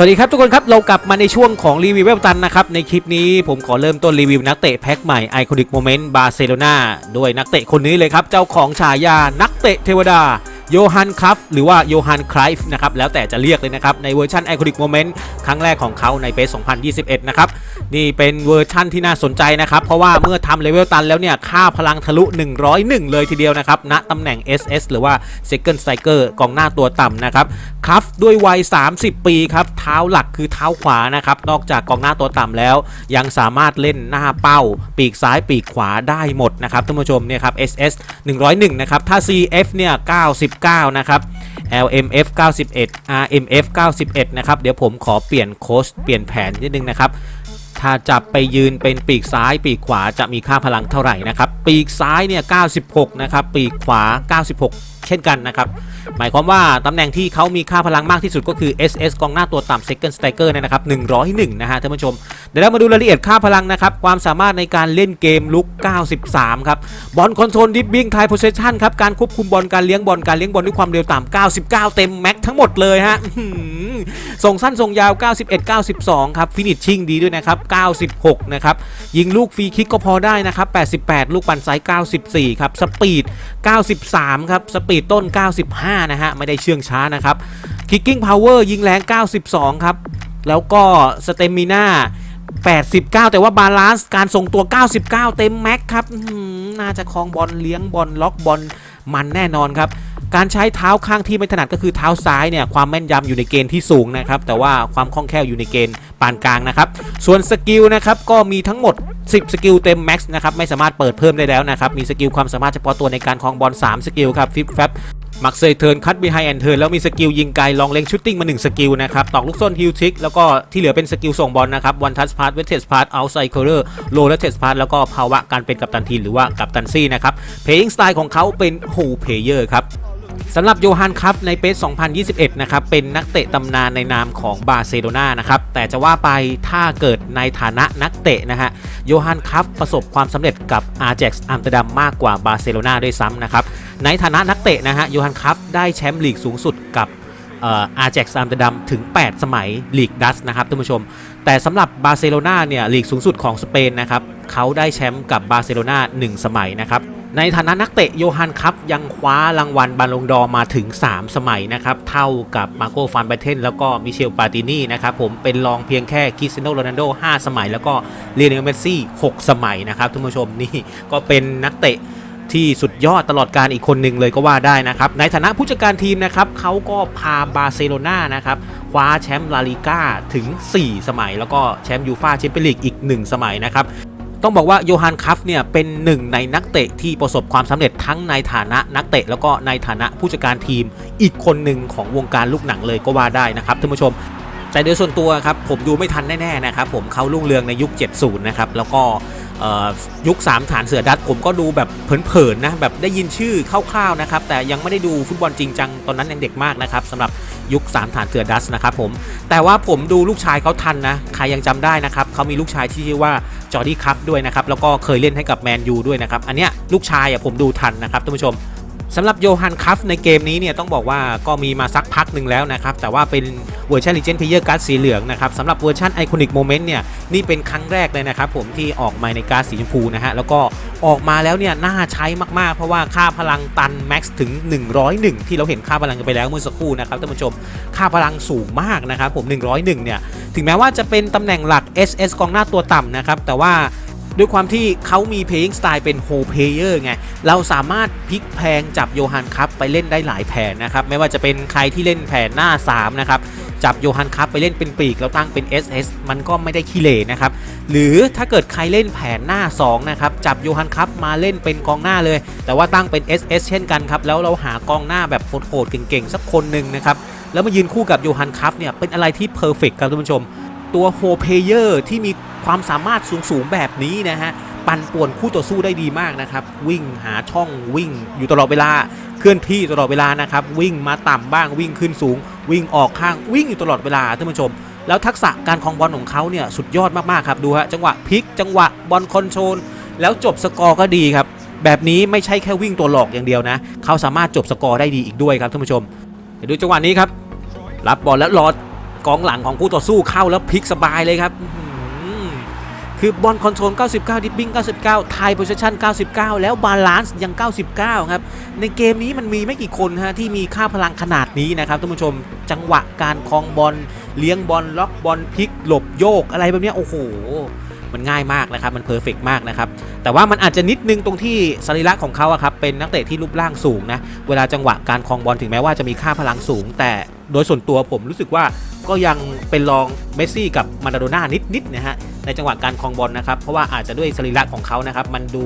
สวัสดีครับทุกคนครับ เรากลับมาในช่วงของรีวิวเว็บตันนะครับ ในคลิปนี้ผมขอเริ่มต้นรีวิวนักเตะแพ็คใหม่ไอคอนิกโมเมนต์บาร์เซโลนาด้วยนักเตะคนนี้เลยครับ เจ้าของฉายานักเตะเทวดา โยฮันครัฟหรือว่าโยฮันไครฟ์นะครับแล้วแต่จะเรียกเลยนะครับ ในเวอร์ชันไอคอนิกโมเมนต์ครั้งแรกของเขาในเป2021 นะครับ นี่เป็นเวอร์ชั่นที่น่าสนใจนะครับ เพราะว่าเมื่อทำเลเวลตันแล้วเนี่ย ค่าพลังทะลุ 101 เลยทีเดียวนะครับณตำแหน่ง SS หรือว่า Second Striker กองหน้าตัวต่ำนะครับครับด้วยวัย 30 ปีครับ เท้าหลักคือเท้าขวานะครับ นอกจากกองหน้าตัวต่ำแล้ว ยังสามารถเล่นหน้าเป้า ปีกซ้ายปีกขวาได้หมดนะครับท่านผู้ชมเนี่ยครับ SS 101 นะครับถ้า CF เนี่ย90 9นะครับ LMF 91 RMF 91นะครับเดี๋ยวผมขอเปลี่ยนโค้ชเปลี่ยนแผนนิดนึงนะครับถ้าจับไปยืนเป็นปีกซ้ายปีกขวาจะมีค่าพลังเท่าไหร่นะครับ ปีกซ้ายเนี่ย96 นะครับ ปีกขวา 96เช่นกันนะครับ หมายความว่าตำแหน่งที่เขามีค่าพลังมากที่สุดก็คือ SS กองหน้าตัวต่ำ Second Striker เนี่ยนะครับ 101 นะฮะท่านผู้ชม เดี๋ยวเรามาดูรายละเอียดค่าพลังนะครับ ความสามารถในการเล่นเกมลุก 93 ครับ บอลคอนโทรลดิฟบิ้งไทโพเซชันครับ การควบคุมบอล การเลี้ยงบอล การเลี้ยงบอลด้วยความเร็วต่ำ 99 เต็มแม็กทั้งหมดเลยฮะส่งสั้นส่งยาว 91 92 ครับฟินิชชิ่งดีด้วยนะครับ 96 นะครับ ยิงลูกฟรีคิกก็พอได้นะครับ 88 ลูกปั่นไซส์94 ครับ สปีด 93 ครับ สปีดต้น 95 นะฮะ ไม่ได้เชื่องช้านะครับคิกกิ้งพาวเวอร์ยิงแรง 92 ครับ แล้วก็สเตมิน่า89 แต่ว่าบาลานซ์การส่งตัว 99 เต็มแม็กครับน่าจะคลองบอลเลี้ยงบอลล็อกบอลมันแน่นอนครับ การใช้เท้าข้างที่ไม่ถนัดก็คือเท้าซ้ายเนี่ยความแม่นยำอยู่ในเกณฑ์ที่สูงนะครับแต่ว่าความคล่องแคล่วอยู่ในเกณฑ์ปานกลางนะครับส่วนสกิลนะครับก็มีทั้งหมด 10 สกิลเต็มแม็กซ์นะครับไม่สามารถเปิดเพิ่มได้แล้วนะครับมีสกิลความสามารถเฉพาะตัวในการคลองบอล3สกิลครับฟิปแฟบมักเซยเทิร์นคัตบีไฮแอนเทิร์นแล้วมีสกิลยิงไกลลองเล็งชุตติ้งมา 1 สกิลนะครับตอกลูกส้นฮิลทิกแล้วก็ที่เหลือเป็นสกิลส่งบอลนะครับวันทัชพาร์ตเวทเทสพาร์ตเอาไซเคอร์โลและเทสพาร์ตแล้วก็ภาวะการเป็นกัปตันทีมหรือว่ากัปตันซี่นะครับเพลย์สไตล์ของเขาเป็นโฮเพเยอร์ครับ สำหรับโยฮันครับในเปส2021 นะครับ เป็นนักเตะตำนานในนามของบาร์เซโลนานะครับ แต่จะว่าไปถ้าเกิดในฐานะนักเตะนะฮะ โยฮันครับประสบความสำเร็จกับอาร์เจ็กซ์อัมสเตอร์ดัมมากกว่าบาร์เซโลนาด้วยซ้ำนะครับ ในฐานะนักเตะนะฮะ โยฮันครับได้แชมป์ลีกสูงสุดกับอาร์เจ็กซ์อัมสเตอร์ดัมถึง 8 สมัยลีกดัสนะครับท่านผู้ชม แต่สำหรับบาร์เซโลนาเนี่ยลีกสูงสุดของสเปนนะครับเขาได้แชมป์กับบาร์เซโลนา1สมัยนะครับ ในฐานะนักเตะโยฮันครับยังคว้ารางวัลบาลงดอมาถึง 3 สมัยนะครับ เท่ากับมาโกฟานไบเทนแล้วก็มิเชลปาตินี่นะครับผมเป็นรองเพียงแค่คริสเตียโนโรนัลโด5สมัย แล้วก็เลียนเมสซี่ 6 สมัยนะครับท่านผู้ชมนี่ก็เป็นนักเตะที่สุดยอดตลอดการอีกคนหนึ่งเลยก็ว่าได้นะครับ ในฐานะผู้จัดการทีมนะครับเขาก็พาบาร์เซโลนานะครับคว้าแชมป์ลาลิก้าถึง 4 สมัย แล้วก็แชมป์ยูฟาแชมเปี้ยนลีกอีก 1 สมัยนะครับ ต้องบอกว่าโยฮันคัฟเนี่ยเป็นหนึ่งในนักเตะที่ประสบความสำเร็จทั้งในฐานะนักเตะ แล้วก็ในฐานะผู้จัดการทีมอีกคนหนึ่งของวงการลูกหนังเลยก็ว่าได้นะครับท่านผู้ชมแต่โดยส่วนตัวครับผมดูไม่ทันแน่ๆนะครับผมเขารุ่งเรืองในยุค 70 นะครับแล้วก็ยุค 3 ฐานเสือดัตผมก็ดูแบบเผินๆนะแบบได้ยินชื่อคร่าวๆนะครับแต่ยังไม่ได้ดูฟุตบอลจริงจังตอนนั้นยังเด็กมากนะครับสำหรับ ยุค3ฐานเสือดัสนะครับผมแต่ว่าผมดูลูกชายเขาทันนะใครยังจำได้นะครับเขามีลูกชายที่ชื่อว่าจอร์ดี้คัพด้วยนะครับแล้วก็เคยเล่นให้กับแมนยูด้วยนะครับอันเนี้ยลูกชายอะผมดูทันนะครับท่านผู้ชม สำหรับโยฮันคัฟในเกมนี้เนี่ยต้องบอกว่าก็มีมาสักพักหนึ่งแล้วนะครับ แต่ว่าเป็นเวอร์ชัน Legend Player การ์ดสีเหลืองนะครับสำหรับเวอร์ชัน Iconic Moment เนี่ยนี่เป็นครั้งแรกเลยนะครับผมที่ออกมาในการ์ดสีชมพูนะฮะแล้วก็ออกมาแล้วเนี่ยน่าใช้มากๆ เพราะว่าค่าพลังตันแม็กซ์ถึง 101 ที่เราเห็นค่าพลังกันไปแล้วเมื่อสักครู่นะครับท่านผู้ชมค่าพลังสูงมากนะครับผม 101เนี่ยถึงแม้ว่าจะเป็นตำแหน่งหลัก SS กองหน้าตัวต่ำนะครับแต่ว่า ด้วยความที่เขามี playing style เป็น whole player ไง เราสามารถพลิกแพงจับโยฮันคัพไปเล่นได้หลายแผนนะครับ ไม่ว่าจะเป็นใครที่เล่นแผนหน้า 3 นะครับ จับโยฮันคัพไปเล่นเป็นปีกแล้วตั้งเป็น SS มันก็ไม่ได้ขี้เหร่นะครับ หรือถ้าเกิดใครเล่นแผนหน้า 2 นะครับ จับโยฮันคัพมาเล่นเป็นกองหน้าเลย แต่ว่าตั้งเป็น SS เช่นกันครับ แล้วเราหากองหน้าแบบโหดๆเก่งๆสักคนหนึ่งนะครับ แล้วมายืนคู่กับโยฮันคัพเนี่ยเป็นอะไรที่เพอร์เฟกครับท่านผู้ชม ตัวโฮเพเยอร์ที่มีความสามารถสูงๆแบบนี้นะฮะปั่นป่วนคู่ต่อสู้ได้ดีมากนะครับ วิ่งหาช่องวิ่งอยู่ตลอดเวลาเคลื่อนที่ตลอดเวลานะครับ วิ่งมาต่ำบ้างวิ่งขึ้นสูง วิ่งออกข้างวิ่งอยู่ตลอดเวลาท่านผู้ชม แล้วทักษะการคลองบอลของเขาเนี่ยสุดยอดมากๆครับดูฮะจังหวะพลิกจังหวะบอลคอนโทรลแล้วจบสกอร์ก็ดีครับ แบบนี้ไม่ใช่แค่วิ่งตัวหลอกอย่างเดียวนะ เขาสามารถจบสกอร์ได้ดีอีกด้วยครับท่านผู้ชมเดี๋ยวดูจังหวะนี้ครับ รับบอลแล้วรอ กองหลังของคู่ต่อสู้เข้าแล้วพลิกสบายเลยครับคือบอลคอนโทรล 99 ดิปปิ้ง 99 ไทยโพซิชัน99 แล้วบาลานซ์ยัง 99 ครับ ในเกมนี้มันมีไม่กี่คนฮะที่มีค่าพลังขนาดนี้นะครับท่านผู้ชม จังหวะการคลองบอล เลี้ยงบอล ล็อกบอลพลิก หลบโยกอะไรแบบนี้โอ้โห มันง่ายมากนะครับ มันเพอร์เฟกมากนะครับ แต่ว่ามันอาจจะนิดนึงตรงที่สรีระของเขาอะครับ เป็นนักเตะที่รูปร่างสูงนะ เวลาจังหวะการคลองบอลถึงแม้ว่าจะมีค่าพลังสูงแต่ โดยส่วนตัวผมรู้สึกว่าก็ยังเป็นรองเมสซี่กับมาราโดน่านิดๆนะฮะในจังหวะการคลองบอลนะครับเพราะว่าอาจจะด้วยสรีระของเขานะครับมันดู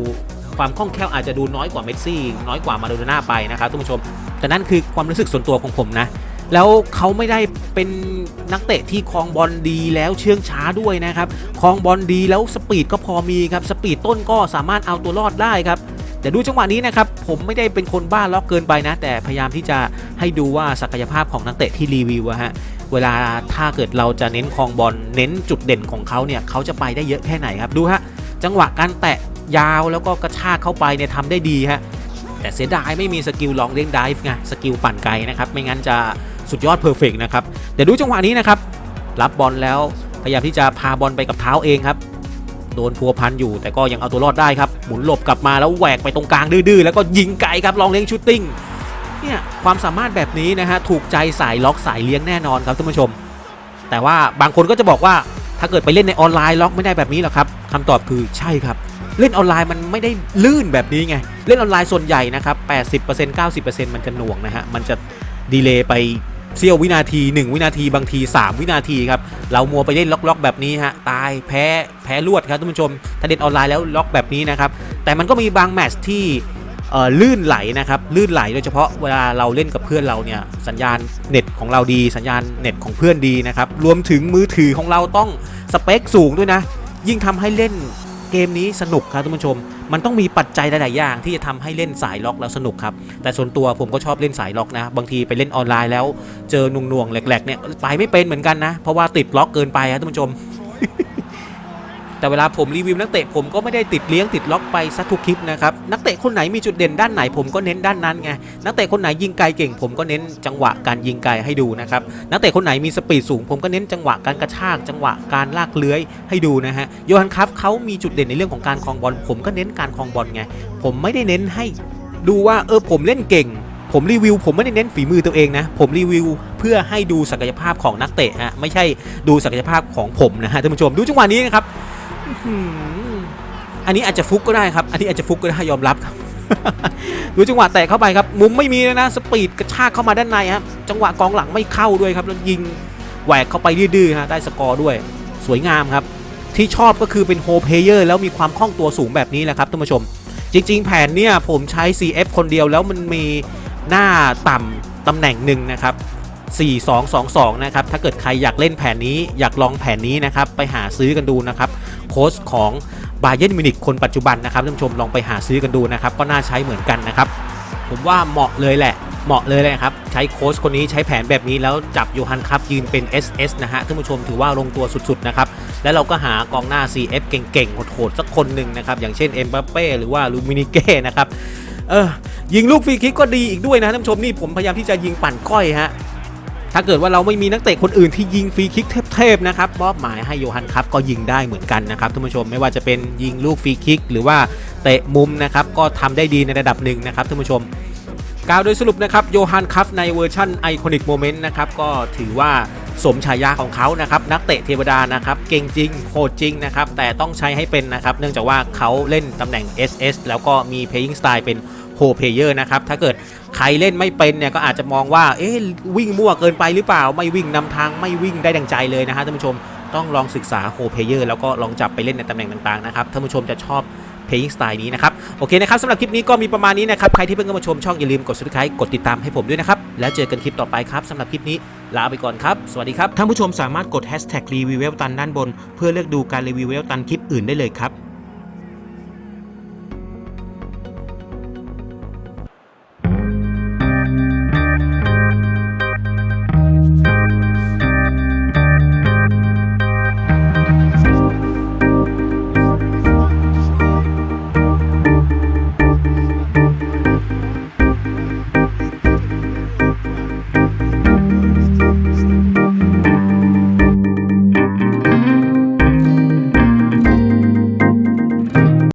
ความคล่องแคล่วอาจจะดูน้อยกว่าเมสซี่น้อยกว่ามาราโดน่าไปนะครับท่านผู้ชม แต่นั่นคือความรู้สึกส่วนตัวของผมนะแล้วเขาไม่ได้เป็นนักเตะที่คลองบอลดีแล้วเชื่องช้าด้วยนะครับคลองบอลดีแล้วสปีดก็พอมีครับสปีดต้นก็สามารถเอาตัวรอดได้ครับ แต่ดูจังหวะนี้นะครับผมไม่ได้เป็นคนบ้าล็อกเกินไปนะ แต่พยายามที่จะให้ดูว่าศักยภาพของนักเตะที่รีวิวอะฮะเวลาถ้าเกิดเราจะเน้นคลองบอลเน้นจุดเด่นของเขาเนี่ยเขาจะไปได้เยอะแค่ไหนครับดูฮะจังหวะการแตะยาวแล้วก็กระชากเข้าไปเนี่ยทำได้ดีฮะแต่เสียดายไม่มีสกิลลองเลี้ยงดิฟไงสกิลปั่นไกลนะครับไม่งั้นจะสุดยอดเพอร์เฟกนะครับเดี๋ยวดูจังหวะนี้นะครับรับบอลแล้วพยายามที่จะพาบอลไปกับเท้าเองครับ โดนพัวพันอยู่ แต่ก็ยังเอาตัวรอดได้ครับ หมุนหลบกลับมาแล้วแหวกไปตรงกลางดื้อๆแล้วก็ยิงไกลครับลองเลี้ยงชูตติ้งเนี่ยความสามารถแบบนี้นะฮะถูกใจสายล็อกสายเลี้ยงแน่นอนครับท่านผู้ชม แต่ว่าบางคนก็จะบอกว่าถ้าเกิดไปเล่นในออนไลน์ล็อกไม่ได้แบบนี้หรอครับคำตอบคือใช่ครับ เล่นออนไลน์มันไม่ได้ลื่นแบบนี้ไง เล่นออนไลน์ส่วนใหญ่นะครับ 80% 90%มันจะหน่วงนะฮะมันจะดีเลย์ไป เสี้ยววินาที 1 วินาทีบางที 3 วินาทีครับเรามัวไปเล่นล็อกๆแบบนี้ฮะตายแพ้แพ้รวดครับท่านผู้ชมถ้าเล่นออนไลน์แล้วล็อกแบบนี้นะครับแต่มันก็มีบางแมตช์ที่ลื่นไหลนะครับลื่นไหลโดยเฉพาะเวลาเราเล่นกับเพื่อนเราเนี่ยสัญญาณเน็ตของเราดี สัญญาณเน็ตของเพื่อนดีนะครับรวมถึงมือถือของเราต้องสเปคสูงด้วยนะยิ่งทำให้เล่น เกมนี้สนุกครับท่านผู้ชม มันต้องมีปัจจัยหลาย ๆ อย่าง ที่จะทำให้เล่นสายล็อกแล้วสนุกครับ แต่ส่วนตัวผมก็ชอบเล่นสายล็อกนะ บางทีไปเล่นออนไลน์แล้ว เจอหน่วงๆแหลก ๆ เนี่ยไปไม่เป็นเหมือนกันนะ เพราะว่าติดล็อกเกินไปครับท่านผู้ชม แต่เวลาผมรีวิวนักเตะผมก็ไม่ได้ติดเลี้ยงติดล็อกไปซะทุกคลิปนะครับนักเตะคนไหนมีจุดเด่นด้านไหนผมก็เน้นด้านนั้นไงนักเตะคนไหนยิงไกลเก่ง ผมก็เน้นจังหวะการยิงไกลให้ดูนะครับนักเตะคนไหนมีสปีดสูง ผมก็เน้นจังหวะการกระชาก จังหวะการลากเลื้อยให้ดูนะฮะโยฮันครับเขามีจุดเด่นในเรื่องของการคลองบอลผมก็เน้นการคลองบอลไงผมไม่ได้เน้นให้ดูว่าเออผมเล่นเก่งผมรีวิวผมไม่ได้เน้นฝีมือตัวเองนะ ผมรีวิวเพื่อให้ดูศักยภาพของนักเตะฮะไม่ใช่ดูศักยภาพของผมนะฮะท่านผู้ชมดูจังหวะนี้นะครับ อันนี้อาจจะฟุกก็ได้ครับ อันนี้อาจจะฟุกก็ได้ยอมรับครับ ดูจังหวะแตะเข้าไปครับ มุมไม่มีเลยนะ สปีดกระชากเข้ามาด้านในครับจังหวะกองหลังไม่เข้าด้วยครับ แล้วยิงแหวกเข้าไปดื้อๆฮะ ได้สกอร์ด้วย สวยงามครับ ที่ชอบก็คือเป็นโฮเพเยอร์แล้วมีความคล่องตัวสูงแบบนี้แหละครับท่านผู้ชม จริง ๆ แผนเนี่ยผมใช้ CF คนเดียวแล้วมันมีหน้าต่ำตำแหน่งหนึ่งนะครับ4222 นะครับ ถ้าเกิดใครอยากเล่นแผนนี้อยากลองแผนนี้นะครับ ไปหาซื้อกันดูนะครับ โค้ชของบาเย r n มิวนิกคนปัจจุบันนะครับท่านผู้ชมลองไปหาซื้อกันดูนะครับก็น่าใช้เหมือนกันนะครับผมว่าเหมาะเลยแหละเหมาะเลยเลยครับใช้โค้ชคนนี้ใช้แผนแบบนี้แล้วจับโยฮันครับยืนเป็น SS นะฮะท่านผู้ชมถือว่าลงตัวสุดๆนะครับแล้วเราก็หากองหน้า CF เก่งๆโหดๆสักคนหนึ่งนะครับอย่างเช่นเอ็มบัปเป้หรือว่าลูมินิเก้นะครับเออยิงลูกฟรีคิกก็ดีอีกด้วยนะท่านผู้ชมนี่ผมพยายามที่จะยิงปั่นก้อยฮะ ถ้าเกิดว่าเราไม่มีนักเตะคนอื่นที่ยิงฟรีคิกเทพๆนะครับมอบหมายให้โยฮันครับก็ยิงได้เหมือนกันนะครับท่านผู้ชมไม่ว่าจะเป็นยิงลูกฟรีคิก หรือว่าเตะมุมนะครับก็ทำได้ดีในระดับหนึ่งนะครับท่านผู้ชมกล่าวโดยสรุปนะครับโยฮันคัฟในเวอร์ชันไอคอนิกโมเมนต์นะครับก็ถือว่าสมฉายาของเขานะครับนักเตะเทวดานะครับเก่งจริงโหดจริงนะครับแต่ต้องใช้ให้เป็นนะครับเนื่องจากว่าเขาเล่นตำแหน่ง SS แล้วก็มี playing style เป็นโฮเพเยอร์นะครับถ้าเกิด ใครเล่นไม่เป็นเนี่ยก็อาจจะมองว่าเอ๊ะวิ่งมั่วเกินไปหรือเปล่า ไม่วิ่งนำทางไม่วิ่งได้ดังใจเลยนะฮะท่านผู้ชมต้องลองศึกษาโฮเพเยอร์แล้วก็ลองจับไปเล่นในตำแหน่งต่างๆนะครับท่านผู้ชมจะชอบ playing style นี้นะครับ โอเคนะครับสำหรับคลิปนี้ก็มีประมาณนี้นะครับ ใครที่เพิ่งเข้ามาชมช่องอย่าลืมกด subscribe กดติดตามให้ผมด้วยนะครับ แล้วเจอกันคลิปต่อไปครับสำหรับคลิปนี้ลาไปก่อนครับ สวัสดีครับ ท่านผู้ชมสามารถกด hashtag รีวิวเวลตันด้านบน เพื่อเลือกดูการรีวิวเวลตันคลิปอื่นได้เลยครับ